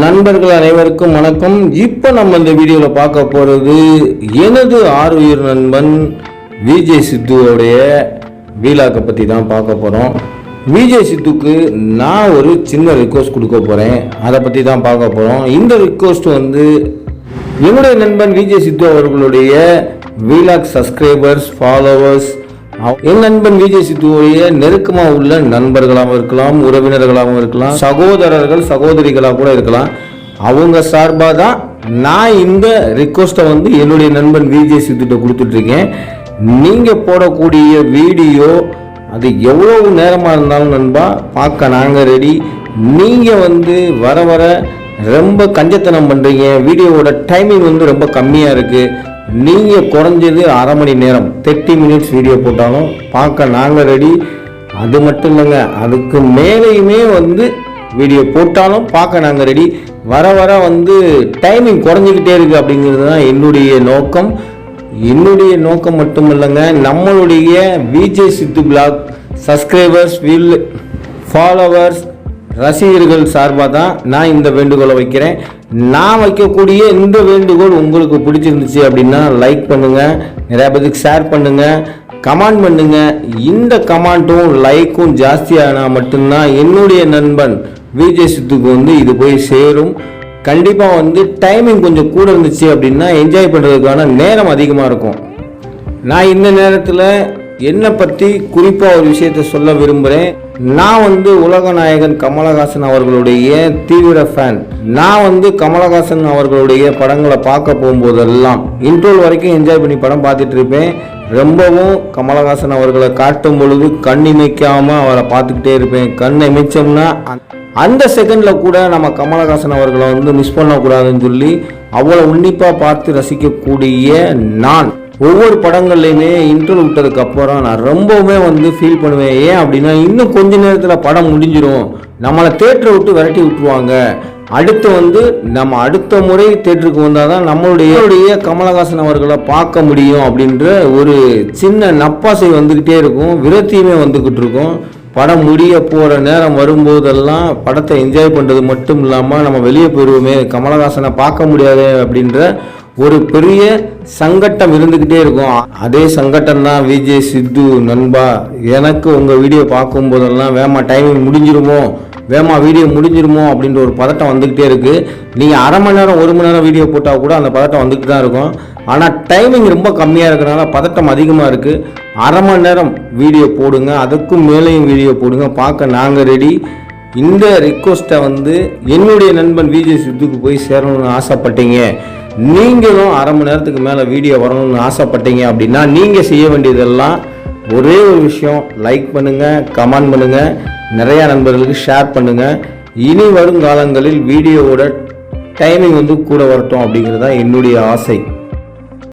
நண்பர்கள் அனைவருக்கும் வணக்கம். இப்போ நம்ம இந்த வீடியோவில் பார்க்க போகிறது எனது ஆறுயிர் நண்பன் விஜய் சித்துவோடைய வீலாக்கை பற்றி தான் பார்க்க போகிறோம் விஜய் சித்துக்கு நான் ஒரு சின்ன ரிக்வஸ்ட் கொடுக்க போகிறேன் அதை பற்றி தான் பார்க்க போகிறோம் இந்த ரிக்வஸ்ட் வந்து என்னுடைய நண்பன் விஜய் சித்து அவர்களுடைய வீலாக் சப்ஸ்கிரைபர்ஸ் ஃபாலோவர்ஸ் என் நண்பன் விஜய் சித்துவோடைய நெருக்கமா உள்ள நண்பர்களாகவும் இருக்கலாம் உறவினர்களாகவும் இருக்கலாம் சகோதரர்கள் சகோதரிகளாக கூட இருக்கலாம். அவங்க சார்பாக தான் நான் இந்த ரிக்வஸ்ட்டை வந்து என்னுடைய நண்பன் விஜய் சித்துட்ட கொடுத்துட்ருக்கேன். நீங்கள் போடக்கூடிய வீடியோ அது எவ்வளவு நேரமாக இருந்தாலும் நண்பா பார்க்க நாங்கள் ரெடி நீங்கள் வந்து வர வர ரொம்ப கஞ்சத்தனம் பண்ணுறீங்க வீடியோவோட டைமிங் வந்து ரொம்ப கம்மியாக இருக்குது நீங்கள் குறைஞ்சது அரை மணி நேரம் தேர்ட்டி மினிட்ஸ் வீடியோ போட்டாலும் பார்க்க நாங்கள் ரெடி அது மட்டும் இல்லைங்க அதுக்கு மேலேயுமே வந்து வீடியோ போட்டாலும் பார்க்க நாங்கள் ரெடி வர வர வந்து டைமிங் குறைஞ்சிக்கிட்டே இருக்குது அப்படிங்கிறது தான் என்னுடைய நோக்கம். என்னுடைய நோக்கம் மட்டும் இல்லைங்க நம்மளுடைய Vijay Siddhu blog subscribers will followers ரசிகர்கள் சார்பாக தான் நான் இந்த வேண்டுகோளை வைக்கிறேன். நான் வைக்கக்கூடிய இந்த வேண்டுகோள் உங்களுக்கு பிடிச்சிருந்துச்சு அப்படின்னா லைக் பண்ணுங்கள் நிறைய பேருக்கு ஷேர் பண்ணுங்கள் கமெண்ட் பண்ணுங்கள் இந்த கமெண்ட்டும் லைக்கும் ஜாஸ்தியானால் மட்டும்தான் என்னுடைய நண்பன் விஜய் சித்துக்கு வந்து இது போய் சேரும். கண்டிப்பாக வந்து டைமிங் கொஞ்சம் கூட இருந்துச்சு அப்படின்னா என்ஜாய் பண்ணுறதுக்கான நேரம் அதிகமாக இருக்கும். நான் இந்த நேரத்தில் என்னை பற்றி குறிப்பாக ஒரு விஷயத்தை சொல்ல விரும்புகிறேன் நான் வந்து உலகநாயகன் கமலஹாசன் அவர்களுடைய தீவிர ஃபேன் நான் வந்து கமலஹாசன் அவர்களுடைய படங்களை பார்க்க போகும்போதெல்லாம் இன்ட்ரோல் வரைக்கும் என்ஜாய் பண்ணி படம் பார்த்துட்டு இருப்பேன். ரொம்பவும் கமலஹாசன் அவர்களை காட்டும் பொழுது கண் இமைக்காமல் அவரை பார்த்துக்கிட்டே இருப்பேன். கண் இமைச்சோம்னா அந்த செகண்டில் கூட நம்ம கமலஹாசன் அவர்களை வந்து மிஸ் பண்ணக்கூடாதுன்னு சொல்லி அவ்வளோ உன்னிப்பாக பார்த்து ரசிக்கக்கூடிய நான். ஒவ்வொரு படங்கள்லையுமே இன்டர்வல் விட்டதுக்கு அப்புறம் நான் ரொம்பவுமே வந்து ஃபீல் பண்ணுவேன். ஏன் அப்படின்னா இன்னும் கொஞ்ச நேரத்தில் படம் முடிஞ்சிடும் நம்மளை தேட்டரை விட்டு விரட்டி விட்டுருவாங்க. அடுத்து வந்து நம்ம அடுத்த முறை தேட்டருக்கு வந்தால் தான் நம்மளுடைய கமலஹாசன் அவர்களை பார்க்க முடியும் அப்படின்ற ஒரு சின்ன நப்பாசை வந்துக்கிட்டே இருக்கும். விரத்தியுமே வந்துக்கிட்டு இருக்கும். படம் முடிய போகிற நேரம் வரும்போதெல்லாம் படத்தை என்ஜாய் பண்ணுறது மட்டும் இல்லாமல் நம்ம வெளியே போயிடுவோமே கமலஹாசனை பார்க்க முடியாது அப்படின்ற ஒரு பெரிய சங்கட்டம் இருந்துக்கிட்டே இருக்கும். அதே சங்கட்டம் தான் விஜய் சித்து நண்பா. எனக்கு உங்கள் வீடியோ பார்க்கும் போதெல்லாம் வேமா டைமிங் முடிஞ்சிருமோ? வேமா வீடியோ முடிஞ்சிருமோ? அப்படின்ற ஒரு பதட்டம் வந்துக்கிட்டே இருக்குது நீங்கள் அரை மணி நேரம் ஒரு மணி நேரம் வீடியோ போட்டால் கூட அந்த பதட்டம் வந்துக்கிட்டு தான் இருக்கும். ஆனால் டைமிங் ரொம்ப கம்மியாக இருக்கிறனால பதட்டம் அதிகமாக இருக்குது அரை மணி நேரம் வீடியோ போடுங்க. அதுக்கும் மேலேயும் வீடியோ போடுங்க. பார்க்க நாங்கள் ரெடி இந்த ரிக்வஸ்ட்டை வந்து என்னுடைய நண்பன் விஜய் சித்துக்கு போய் சேரணும்னு ஆசைப்பட்டீங்க. நீங்களும் அரை மணி நேரத்துக்கு மேலே வீடியோ வரணும்னு ஆசைப்பட்டீங்க அப்படின்னா நீங்கள் செய்ய வேண்டியதெல்லாம் ஒரே ஒரு விஷயம். லைக் பண்ணுங்கள் கமெண்ட் பண்ணுங்கள் நிறையா நண்பர்களுக்கு ஷேர் பண்ணுங்கள் இனி வரும் காலங்களில் வீடியோவோட டைமிங் வந்து கூட வரட்டும் அப்படிங்கிறது தான் என்னுடைய ஆசை.